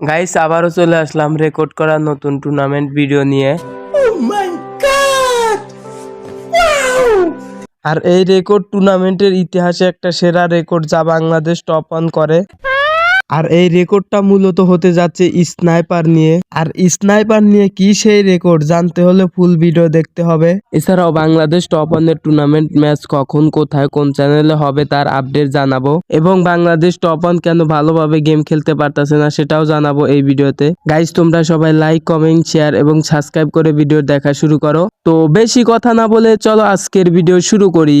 Guys আবারও চলে আসলাম record করা নতুন টুর্নামেন্ট ভিডিও নিয়ে। আর এই রেকর্ড টুর্নামেন্টের ইতিহাসে একটা সেরা রেকর্ড যা বাংলাদেশ টপ অন করে। আর এই রেকর্ডটা মূলত হতে যাচ্ছে স্নাইপার নিয়ে। আর স্নাইপার নিয়ে কি সেই রেকর্ড জানতে হলে ফুল ভিডিও দেখতে হবে। এছাড়াও বাংলাদেশ টপ অনের টুর্নামেন্ট ম্যাচ কখন কোথায় কোন চ্যানেলে হবে তার আপডেট জানাব। এবং বাংলাদেশ টপ অন কেন ভালোভাবে গেম খেলতে পারতেছে না সেটাও জানাব এই ভিডিওতে। গাইজ তোমরা সবাই লাইক কমেন্ট শেয়ার এবং সাবস্ক্রাইব করে ভিডিও দেখা শুরু করো। তো বেশি কথা না বলে চলো আজকের ভিডিও শুরু করি।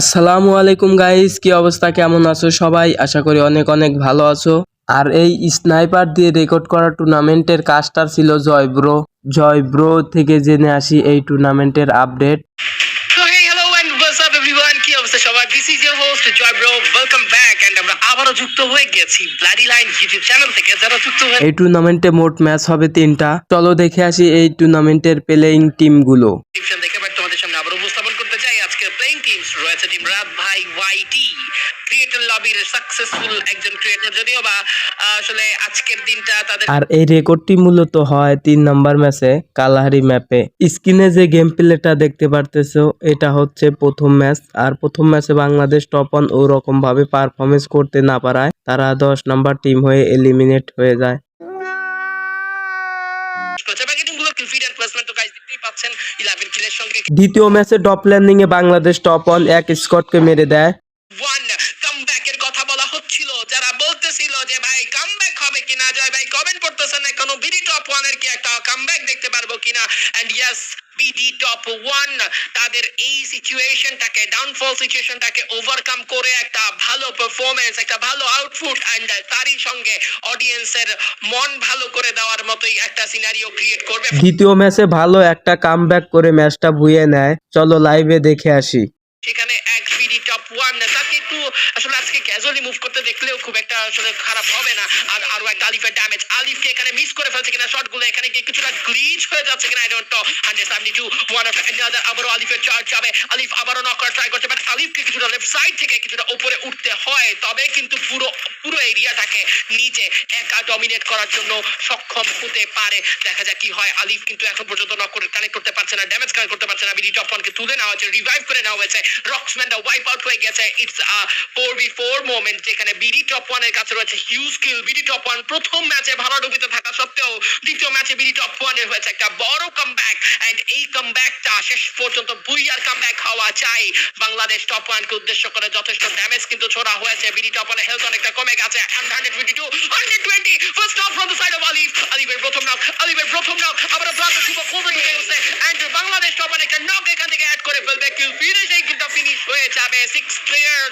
আসসালামু আলাইকুম গাইস কি অবস্থা কেমন আছো সবাই? আশা করি অনেক অনেক ভালো আছো। আর এই স্নাইপার দিয়ে রেকর্ড করা টুর্নামেন্টের কাজটা ছিল জয় ব্রো। জয় ব্রো থেকে জেনে আসি এই টুর্নামেন্টের আপডেট এই টুর্নামেন্টে মোট ম্যাচ হবে তিনটা। চলো দেখে আসি এই টুর্নামেন্টের প্লেইং টিমগুলো ডিসক্রিপশন দেখে বাট তোমাদের সামনে আবার উপস্থাপন করতে চাই আজকে প্লেইং টিমস রয়েছে টিম রাত ভাই ওয়াইটি লবির সাকসেসফুল একজন ক্রিয়েটর যদিও বা আসলে আজকের দিনটা তাদের আর এই রেকর্ডটি মূলত হয় তিন নাম্বার ম্যাচে কালাহারি ম্যাপে স্ক্রিনে যে গেম প্লেটা দেখতে পারতেছো এটা হচ্ছে প্রথম ম্যাচ আর প্রথম ম্যাচে বাংলাদেশ টপ অন ওরকম ভাবে পারফরমেন্স করতে না পারায় তারা দশ নাম্বার টিম হয়ে এলিমিনেট হয়ে যায়। করছে। বাকি টিমগুলোর কিল ফিড এন্ড প্লেসমেন্ট তো গাইস দেখতেই পাচ্ছেন 11 কিলের সঙ্গে দ্বিতীয় ম্যাচে টপ ল্যান্ডিং এ বাংলাদেশ টপ অন এক স্কটকে মেরে দেয় ওয়ান কামব্যাকের কথা বলা হচ্ছিল যারা বলতেছিল যে ভাই কামব্যাক হবে কিনা জয় ভাই কমেন্ট করতেছেন না কোনো বিডি টপ ওয়ানের কি একটা কামব্যাক দেখতে পারব কিনা? And yes BD top one তাদের এই সিচুয়েশনটাকে ডাউনফল সিচুয়েশনটাকে ওভারকাম করে একটা ভালো পারফরমেন্স একটা ভালো আউটপুট এন্ড তারই সঙ্গে অডিয়েন্সের মন ভালো করে দেওয়ার মতোই একটা সিনারিও ক্রিয়েট করবে। দ্বিতীয় ম্যাচে ভালো একটা কামব্যাক করে ম্যাচটা বুয়ে নেয়। চলো লাইভে দেখে আসি। সেখানে এক বিডি টপ ওয়ান একটু আসলে আজকে ক্যাজুয়ালি মুভ করতে দেখলেও খুব একটা আসলে খারাপ হবে না। আর আরও একটা আলিফের ড্যামেজ আলিফকে এখানে মিস করে ফেলছে কিনা শটগুলো এখানে কিছুটা গ্লিচ হয়ে যাচ্ছে কিনা I don't know hundred seventy two one of another আবারও আলিফের চার্জ যাবে। আলিফ আবারও নক করার ট্রাই করছে বাট আলিফকে কিছুটা লেফট সাইড থেকে কিছুটা উপরে উঠতে হয়। তবে কিন্তু পুরো পুরো এরিয়াটাকে নিজে একা ডমিনেট করার জন্য সক্ষম হতে পারে। দেখা যাক কি হয়। আলিফ কিন্তু এখন পর্যন্ত নক করে কানেক্ট করতে পারছে না ড্যামেজ কানেক্ট করতে পারছে না। বিডি টপ ওয়ানকে তুলে নেওয়া হয়েছে রিভাইভ করে নেওয়া হয়েছে। রক্সম্যানটা ওয়াইপ আউট হয়ে গেছে। It's four B four moment যেখানে বিডি টপ ওয়ানের কাছে রয়েছে huge skill BD top one প্রথম ম্যাচে ভালো ডুবিতে থাকা সত্ত্বেও দ্বিতীয় ম্যাচে বিডি টপ ওয়ানের হয়েছে একটা বড় কামব্যাক এন্ড এই কামব্যাকটা শেষ পর্যন্ত বুইয়ার কামব্যাক হওয়া চাই। বাংলাদেশ টপ ওয়ানকে উদ্দেশ্য করে যথেষ্ট ড্যামেজ কিন্তু ছোড়া হয়েছে। বিডি টপ ওয়ানের হেলথ অনেকটা কমে গেছে। Hundred fifty to hundred twenty first off from the side of Alif আলিফের প্রথম নক আলিফের প্রথম নক আবার প্রান্ত শুভ কোমে ঢুকে গেছে। এন্ড বাংলাদেশ টপ ওয়ান একটা নক এখান থেকে অ্যাড করে ফেলবে। কিল ফিনিশিং কিন্তু ফিনিশ হয়ে যাবে। সিক্স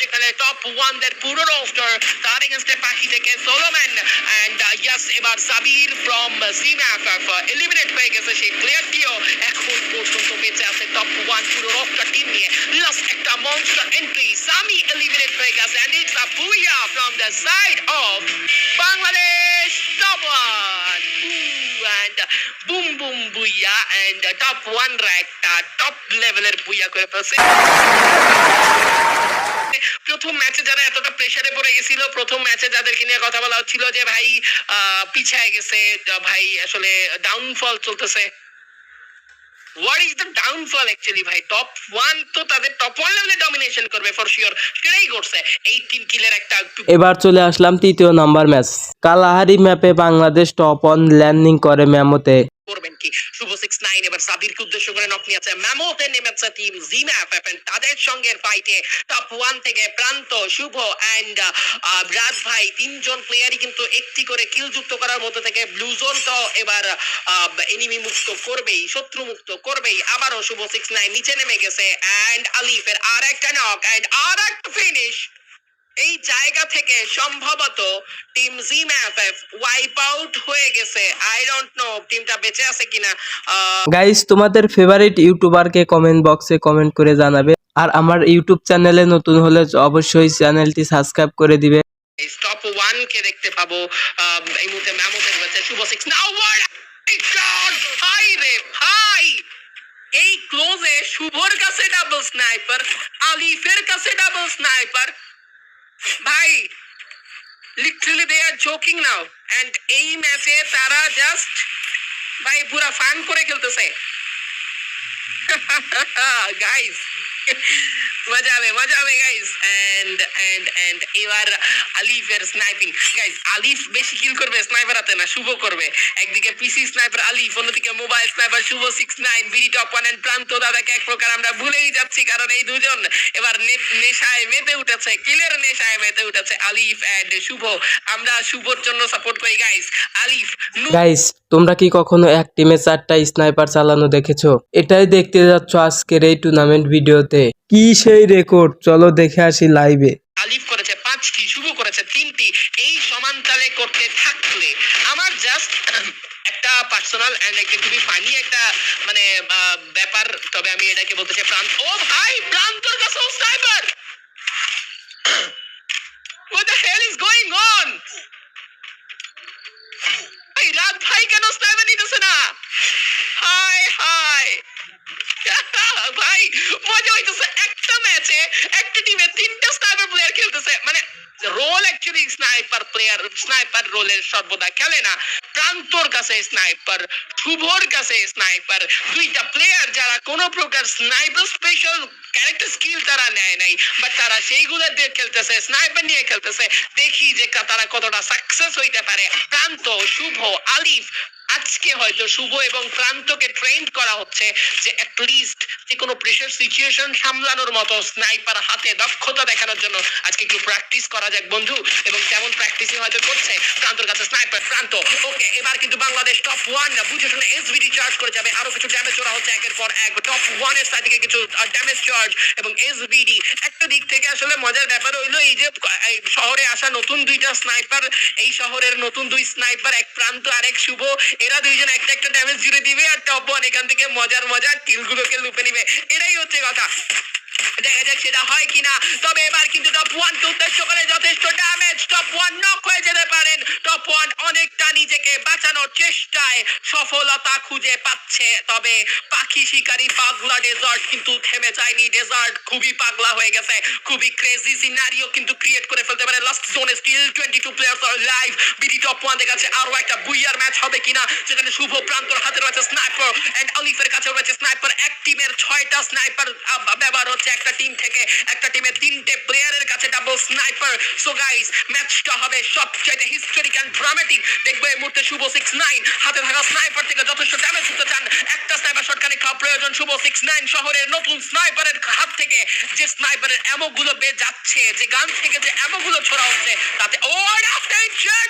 যেখানে টপ ওয়ান দের পুরো রোস্টার তার এগেনস্টে পাখি থেকে সোলোম্যান এন্ড ইয়াস এবার সাবির ফ্রম জিম্যাফ এলিমিনেট হয়ে গেছে সেই প্লেয়ারটিও এখন পর্যন্ত বেঁচে আছে টপ ওয়ান পুরো রোস্টার টিম নিয়ে লাস্ট একটা মনস্টার এন্ট্রি সামি এলিমিনেট হয়ে গেছে and it's a booyah from the side of Bangladesh top one and boom boom booyah and top one র্যাকটা top লেভেলের বুইয়া করে ফেলছে প্রথম ম্যাচে যারা এতটা প্রেসারে পড়ে গেছিল, প্রথম ম্যাচে যাদেরকে নিয়ে কথা বলা হচ্ছিল যে, ভাই পিছায় গেছে ভাই, আসলে ডাউনফল চলতেছে। What is the downfall actually ভাই? টপ ওয়ান তো তাদের টপ ওয়ান লেভেলে ডমিনেশন করবে ফর শিওর সেটাই করছে এইটিন কিলের একটা এবার চলে আসলাম তৃতীয় নাম্বার ম্যাচ কালাহারি ম্যাপে বাংলাদেশ টপ অন ল্যান্ডিং করে মেমোতে করবেন কি? শুভ সিক্স নাইন এবার সাবিরকে উদ্দেশ্য করে নক নিয়েছে ম্যামোতে নেমেছে টিম জিমা এফএফএন তাদের সঙ্গে ফাইটে টপ ওয়ান থেকে প্রান্ত শুভ অ্যান্ড রাজ ভাই তিনজন প্লেয়ারই কিন্তু একটি করে কিল যুক্ত করার মধ্যে থেকে ব্লু জোন তো এবার এনিমি মুক্ত করবেই, শত্রু মুক্ত করবেই। আবারও শুভ সিক্স নাইন নিচে নেমে গেছে অ্যান্ড আলিফের আর একটা নক অ্যান্ড আর একটা ফিনিশ এই জায়গা থেকে সম্ভবত team Jim FF wipe out হয়ে গেছে। আই ডোন্ট নো টিমটা বেঁচে আছে কিনা গাইস তোমাদের ফেভারিট ইউটিউবারকে কমেন্ট বক্সে কমেন্ট করে জানাবে। আর আমার ইউটিউব চ্যানেলে নতুন হলে অবশ্যই চ্যানেলটি সাবস্ক্রাইব করে দিবে। এই স্টপ ওয়ান কে দেখতে পাবো এই মুহূর্তে ম্যামোতে রয়েছে শুভ সিক্স নাও ওয়ার্ড হাই রে ভাই! ডাবল স্নাইপার আলিফের কাছে ডাবল স্নাইপার ভাই literally they are joking now and এই ম্যাচে তারা জাস্ট ভাই পুরা ফান করে খেলতেছে গাইস মজা হবে মজা হবে গাইস এন্ড এন্ড এন্ড এবার আলিফের স্নাইপিং গাইস আলিফ বেশি কিল করবে স্নাইপার হাতে না, শুভ করবে। একদিকে পিসি স্নাইপার আলিফ অন্যদিকে mobile sniper Shuvo six nine BD top one and Pranto দাদাকে এক প্রকার আমরা ভুলেই যাচ্ছি, কারণ এই দুজন এবার নেশায় মেতে উঠেছে কিলের নেশায় মেতে উঠেছে আলিফ এন্ড শুভ। আমরা শুভর জন্য সাপোর্ট করি গাইস আলিফ গাইস তোমরা কি কখনো এক টিমে চারটা স্নাইপার চালানো দেখেছ? এটাই দেখতে যাচ্ছ আজকের এই টুর্নামেন্ট ভিডিওতে কি সেই রেকর্ড চলো দেখে আসি লাইভে আলিফ করেছে পাঁচটি, শুভ করেছে তিনটি, এই করতে থাকলে আমার জাস্ট একটা পার্সোনাল এন্ড একটা খুবই ফানি একটা মানে ব্যাপার। তবে আমি এটাকে বলতে চাই প্রান্ত ও ভাই, প্রান্তর কাছে স্নাইপার What? এই রাত ভাই কেন স্নাইপার নিতেছে না? হাই হাই ভাই, মজা হইতেছে একটা ম্যাচে একটা টিমে তিনটা স্নাইপার প্লেয়ার খেলতেছে। মানে role actually sniper player sniper রোলের সর্বদা, খেলে না। প্রান্তর কাছে স্নাইপার শুভর কাছে স্নাইপার দুইটা প্লেয়ার যারা কোনো প্রকার স্নাইপার স্পেশাল ক্যারেক্টার স্কিল তারা নেয় নাই বাট তারা সেইগুলো দিয়ে খেলতেছে স্নাইপার নিয়ে খেলতেছে। দেখি যে তারা কতটা সাকসেস হইতে পারে। প্রান্ত, শুভ, আলিফ, আজকে হয়তো শুভ এবং প্রান্তকে ট্রেন করা হচ্ছে যে অ্যাটলিস্ট কোনো প্রেশার সিচুয়েশন সামলানোর মতো স্নাইপার হাতে দক্ষতা দেখানোর জন্য আজকে একটু প্র্যাকটিস করা যাক বন্ধু। এবং তেমন প্র্যাকটিসই হয়তো করছে প্রান্তর কাছে স্নাইপার প্রান্ত ওকে এবার কিন্তু বাংলাদেশ টপ ওয়ান বুঝে শুনে এসবিডি চার্জ করে যাবে। আরও কিছু ড্যামেজ ওরা হচ্ছে একের পর এক। টপ ওয়ানের সাইড থেকে কিছু ড্যামেজ চার্জ এবং এসবিডি একটা দিক থেকে আসলে মজার ব্যাপার হইল এই যে শহরে আসা নতুন দুইটা স্নাইপার এই শহরের নতুন দুই স্নাইপার এক প্রান্ত আর এক শুভ। এরা দুইজন একটা একটা ড্যামেজ ওয়ান এখান থেকে মজার মজার কিলগুলোকে লুপে নিবে। এটাই হচ্ছে কথা। দেখা যাক সেটা হয় কিনা। তবে এবার কিন্তু টপ ওয়ান কে উদ্দেশ্য করে যথেষ্ট ড্যামেজ টপ ওয়ান নক হয়ে যেতে পারেন। টপ ওয়ান অনেকটা নিজেকে বাঁচানোর চেষ্টায় সফলতা খুঁজে পাচ্ছে। তবে পাখি শিকারী পাগলা ডেজার্ট কিন্তু থেমে যায়নি। ডেজার্ট খুবই পাগলা হয়ে গেছে। খুবই ক্রেজি সিনারিও কিন্তু ক্রিয়েট করে ফেলতে পারে। লাস্ট জোনে still twenty two players are live BD top one কাছে আরও একটা বুইয়ার ম্যাচ হবে কিনা, সেখানে শুভ প্রান্তর হাতে রয়েছে স্নাইপার অ্যান্ড আলিফের কাছে রয়েছে স্নাইপার এক টিমের ছয়টা স্নাইপার ব্যবহার হচ্ছে একটা টিম থেকে একটা টিমের তিনটে প্লেয়ারের কাছে ডাবল স্নাইপার সো গাইস ম্যাচটা হবে সবচেয়ে হিস্টোরিক এন্ড ড্রামাটিক দেখবে এই মুহূর্তে শুভ সিক্স নাইন হাতে থাকা স্নাইপার থেকে যথেষ্ট ড্যামেজ হতে চান। একটা স্নাইপার শটকানে খাওয়া প্রয়োজন শুভ সিক্স নাইন শহরের নতুন স্নাইপারের হাত থেকে। যে স্নাইপারের অ্যামো গুলো বে যাচ্ছে, যে গান থেকে যে অ্যামো গুলো ছোড়া হচ্ছে, তাতে ও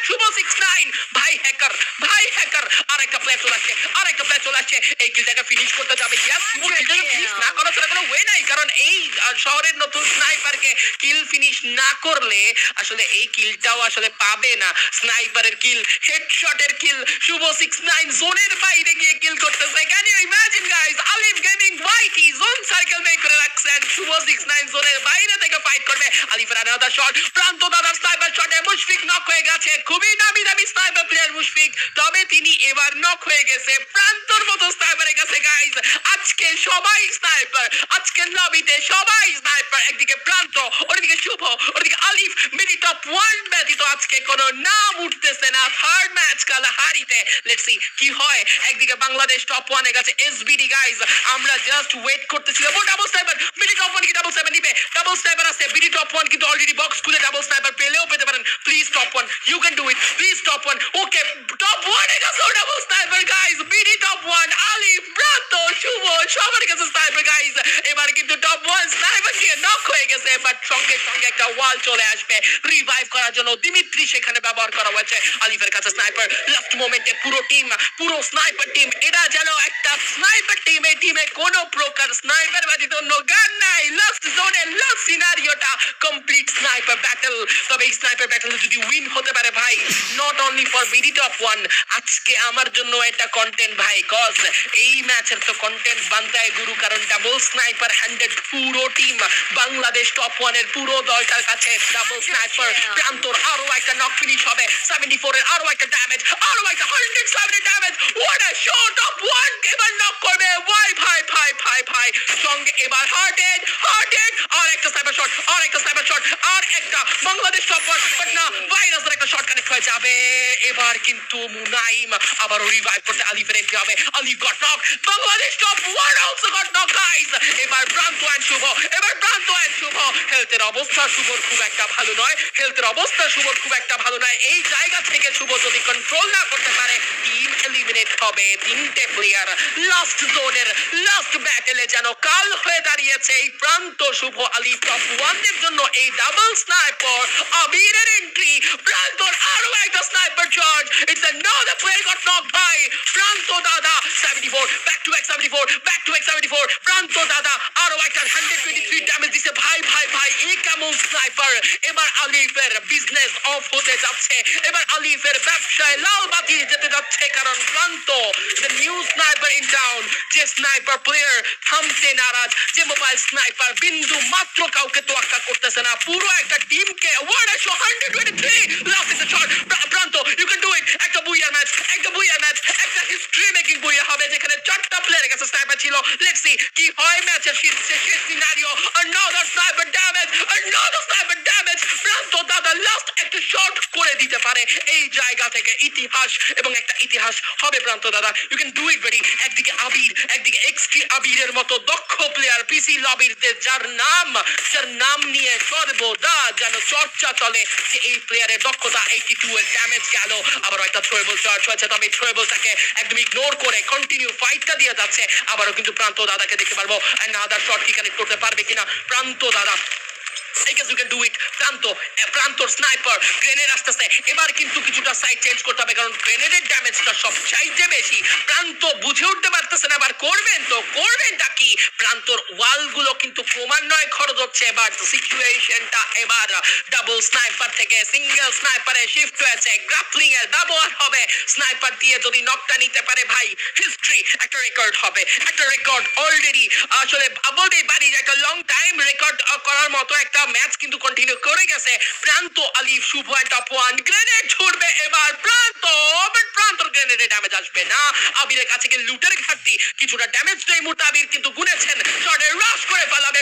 শুভ সিক্স নাইন ভাই হ্যাকার ভাই হ্যাকার আর একটা প্লেয়ার চলে আসছে আর একটা প্লেয়ার চলে আসছে এই কিলটাকে ফিনিশ করতে যাবে। ইয়াস শুভ কিলটাকে ফিনিশ না করার ছাড়া কোনো ওয়ে নাই কারণ এই শহরের নতুন স্নাইপারকে কিল ফিনিশ না করলে আসলে এই কিলটাও আসলে পাবে না। স্নাইপারের কিল হেডশটের কিল শুভ সিক্স নাইন জোনের বাইরে গিয়ে কিল করতেছে। Can you imagine guys Alif gaming YT zone circle make করে শুভ সিক্স নাইন জোনের বাইরে ফাইট করবে। আলিফের আনাদার শট প্রান্ত দাদার স্নাইপার শটে মুশফিক নক হয়ে গেছে। খুবই দামি দামি স্নাইপার প্লেয়ার মুশফিক। তবে তিনি এবার নক হয়ে গেছে। প্রান্তর মতো স্নাইপারের কাছে গাইস আজকে সবাই স্নাইপার আজকে লবিতে সবাই স্নাইপার একদিকে প্রান্ত ওদিকে শুভ ওদিকে আলিফ। মিনি টপ ওয়ান ব্যতীত আজকে কোনো নাম উঠতেছে না। থার্ড ম্যাচ কালাহারিতে। লেটস সি কি হয়। একদিকে বাংলাদেশ টপ ওয়ানের কাছে এসবিডি গাইস আমরা জাস্ট ওয়েট করতেছিলাম। ও double sniper mini top one কি ডাবল স্নাইপার নিবে? ডাবল স্নাইপার আছে বিডি টপ ওয়ান কিন্তু অলরেডি বক্স খুলে ডাবল স্নাইপার পেলেও পেতে পারেন। Please top one you can do it please top one okay top ওয়ানের কাছে double sniper guys BD top one Alif ব্রাত, শুভ, সবার কাছে স্নাইপার গাইস এবার কিন্তু টপ ওয়ান স্নাইপার দিয়ে নক হয়ে গেছে বাট সঙ্গে সঙ্গে একটা ওয়াল চলে আসবে। রিভাইভ করার জন্য দিমিত্রি সেখানে ব্যবহার করা হয়েছে। আলিফের কাছে স্নাইপার লাস্ট মোমেন্টে পুরো টিম পুরো স্নাইপার টিম এরা যেন একটা স্নাইপার টিম এই টিমে কোনো প্রকার স্নাইপার ব্যতীত অন্য গান নাই। লাস্ট জোনে লাস্ট সিনারিওটা কমপ্লিট স্নাইপার ব্যাটল তবে এই স্নাইপার ব্যাটল যদি উইন হতে পারে ভাই not only for BD top one আজকে আমার জন্য এটা কন্টেন্ট ভাই কজ এই ম্যাচের তো কন্টেন্ট বান্তায় গুরু কারণ ডাবল স্নাইপার হ্যান্ডেড পুরো টিম বাংলাদেশ টপ ওয়ানের পুরো দলটার কাছে ডাবল স্নাইপার প্রান্তর আরও একটা নক ফিনিশ হবে। সেভেন্টি ফোর এর আরও একটা ড্যামেজ আরও একটা hundred seventy damage what a shot of one এবার নক করবে ওয়াই ভাই ভাই ভাই ভাই ভাই সঙ্গে এবার হার্টেড হার্টেড আর একটা স্নাইপার শট আর একটা স্নাইপার শট আর বাংলাদেশ টপ ওয়ান বাট না ভাইরাসের একটা কানেক্ট হয়ে যাবে। এবার কিন্তু মুনাইম আবারও রিভাইভ করতে আলিফের এন্ট্রি হবে Alif got knock Bangladesh top one also got knock guys এবার প্রান্ত অ্যান্ড শুভ, এবার প্রান্ত অ্যান্ড শুভ। হেলথের অবস্থা শুভর খুব একটা ভালো নয়। হেলথের অবস্থা শুভর খুব একটা ভালো নয়। এই জায়গা থেকে শুভ যদি কন্ট্রোল না করতে পারে টিম এলিমিনেট হবে তিনটে প্লেয়ার লাস্ট জোনের লাস্ট ব্যাটেলে যেন কাল হয়ে দাঁড়িয়েছে এই প্রান্ত শুভ আলী টপ ওয়ানদের জন্য এই ডাবল স্নাইপার আবিরের এন্ট্রি প্রান্তর আরও একটা sniper charge it's another player got knock by Pranto দাদা 74 back to back 74 back to back 74 Pranto দাদা আরও একটা 123 ড্যামেজ দিছে। ভাই ভাই ভাই কেমন স্নাইপার, এবার আলিফের বিজনেস অফ হতে যাচ্ছে। এবার আলিফের ব্যবসায় লাল বাতি যেতে যাচ্ছে, কারণ Pranto the new sniper in town যে স্নাইপার প্লেয়ার থামতে নারাজ। যে মোবাইল স্নাইপার বিন্দু মাত্র কাউকে তোয়াক্কা করতেছে না। পুরো একটা টিমকে ওয়ার্ড শো 123 last is shot Pranto you can do it একটা বুইয়ার ম্যাচ একটা বুইয়ার ম্যাচ একটা হিস্ট্রি মেকিং বুইয়া হবে, যেখানে চারটা প্লেয়ারের কাছে স্নাইপার ছিল। লেটস সি কি হয় ম্যাচের শেষ শেষ scenario another sniper damage another sniper damage প্রান্ত দাদা লাস্ট একটা শট দিতে পারে। এই জায়গা থেকে ইতিহাস এবং একটা ইতিহাস হবে প্রান্ত দাদা। You can do it very একদিকে আবির, একদিকে এক্সট্রি আবিরের মতো দক্ষ প্লেয়ার পিসি লবির যার নাম যার নাম নিয়ে সর্বদা যেন চর্চা চলে যে এই প্লেয়ারের দক্ষতা এইটি টু এর ড্যামেজ গেল। আবার একটা থ্রোয়েবল চার্জ হয়েছে, তবে থ্রোয়েবলটাকে একদম ইগনোর করে কন্টিনিউ ফাইটটা দিয়ে যাচ্ছে। আবারও কিন্তু প্রান্ত দাদাকে দেখতে পারব। অ্যান্ড আদার শট কি কানেক্ট করতে পারবে কিনা? প্রান্ত দাদা। Guess you can do it. প্রান্ত প্রান্তর স্নাইপার গ্রেনেড আসতেছে। এবার কিন্তু কিছুটা সাইড চেঞ্জ করতে হবে, কারণ গ্রেনেডের ড্যামেজটা সব বেশি। প্রান্ত বুঝে উঠতে পারতেছে না এবার করবেন তো? করবেনটা কি? প্রান্তর ওয়ালগুলো কিন্তু ক্রমান্বয়ে খরচ হচ্ছে। এবার সিচুয়েশনটা এবার ডাবল স্নাইপার থেকে সিঙ্গেল স্নাইপারে শিফট হয়েছে। গ্রাপলিং এর ব্যবহার হবে। স্নাইপার দিয়ে যদি নকটা নিতে পারে, ভাই হিস্ট্রি একটা রেকর্ড হবে। একটা রেকর্ড অলরেডি আসলে বলতেই পারি একটা লং টাইম রেকর্ড করার মতো একটা ম্যাচ কিন্তু কন্টিনিউ করে গেছে। প্রান্ত আলিফ টপ ওয়ান গ্রেনেড ছুটবে এবার। প্রান্ত বাট প্রান্তর গ্রেনেডে ড্যামেজ আসবে না। আবিরের কাছে গিয়ে লুটের ঘাটতি। কিছুটা ড্যামেজ এই মুহূর্তে আবির কিন্তু গুনেছেন। শটে রাশ করে ফেলাবে।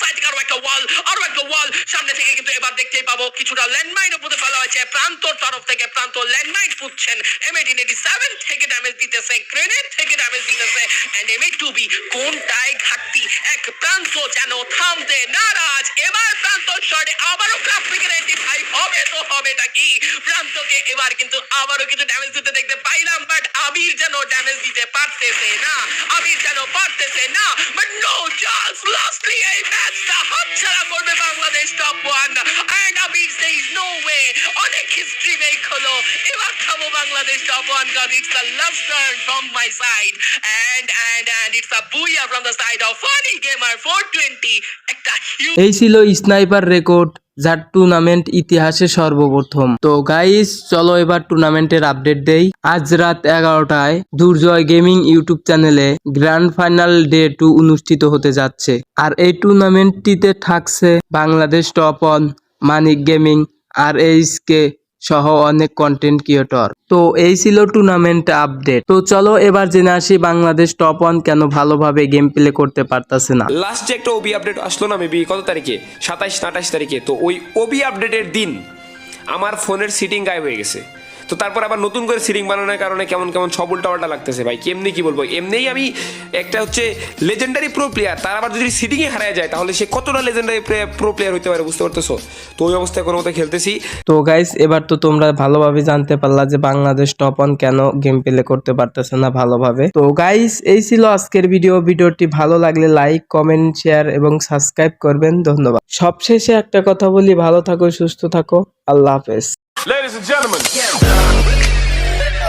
সাইড একটা ওয়াল আরও একটা ওয়াল সামনে থেকে কিন্তু এবার দেখতেই পাবো কিছুটা ল্যান্ডমাইন উপরে ফেলা হয়েছে। প্রান্তর তরফ থেকে প্রান্ত ল্যান্ডমাইন পুচ্ছেন এমএডি নেটি সেভেন থেকে ড্যামেজ দিতেছে। গ্রেনেড থেকে ড্যামেজ দিতেছে। এন্ড এমএ টু বি কোনটায় ঘাটতি প্রান্ত যেন থামতে নারাজ। এবার প্রান্ত শটে আবারও রেডি ভাই, হবে তো হবেটা কি? প্রান্তকে এবার কিন্তু আবারও কিছু ড্যামেজ দিতে দেখতে পাইলাম বাট আবির যেন ড্যামেজ দিতে পারতেছে না। আবির যেন পারতেছে না বাট নো চান্স লাস্টলি এই ম্যাচটা হাতছাড়া করবে Bangladesh top one and Abir says no way অনেক হিস্ট্রি মেক হলো এবার খাব Bangladesh top one god it's the last turn from my side and and and it's a booyah from the side of funny gamer 420 একটা huge এই ছিল sniper record, যার tournament ইতিহাসে সর্বপ্রথম। তো গাইস চলো এবার টুর্নামেন্টের আপডেট দেই। আজ রাত এগারোটায় দুর্জয় গেমিং ইউটিউব চ্যানেলে গ্র্যান্ড ফাইনাল ডে টু অনুষ্ঠিত হতে যাচ্ছে। আর এই টুর্নামেন্টটিতে থাকছে Bangladesh top one Manik gaming আর এইচ কে সহ অনেক কন্টেন্ট ক্রিয়েটর তো এই ছিল টুর্নামেন্ট আপডেট তো চলো এবার জেনে আসি বাংলাদেশ টপ ওয়ান কেন ভালোভাবে গেম প্লে করতে পারতাছে না। লাস্ট যে একটা ওবি আপডেট আসলো না মেবি কত তারিখে? সাতাইশ আঠাশ তারিখে। তো ওই ওবি আপডেটের দিন আমার ফোনের সিটিং গায়েব হয়ে গেছে। তো তারপর আবার নতুন করে সিটিং বানানোর কারণে কেমন কেমন সব উল্টাপাল্টা লাগতেছে ভাই, কেমনি কি বলব? এমনিই আমি একটা হচ্ছে লেজেন্ডারি প্রো প্লেয়ার তার আবার যদি সিটিংয়ে হারায় যায়, তাহলে সে কতটা লেজেন্ডারি প্রো প্লেয়ার হতে পারে বুঝতে পারতেছো? তো ওই অবস্থায় কোনো মতো খেলতেছি। তো গাইস এবার তো তোমরা ভালোভাবে জানতে পারলা যে বাংলাদেশ টপ অন কেন গেম প্লে করতে পারতেছে না ভালোভাবে। তো গাইস এই ছিল আজকের ভিডিও ভিডিওটি ভালো লাগলে লাইক কমেন্ট শেয়ার এবং সাবস্ক্রাইব করবেন। ধন্যবাদ। সবশেষে একটা কথা বলি, ভালো থাকো, সুস্থ থাকো। আল্লাহ হাফেজ। Ladies and gentlemen,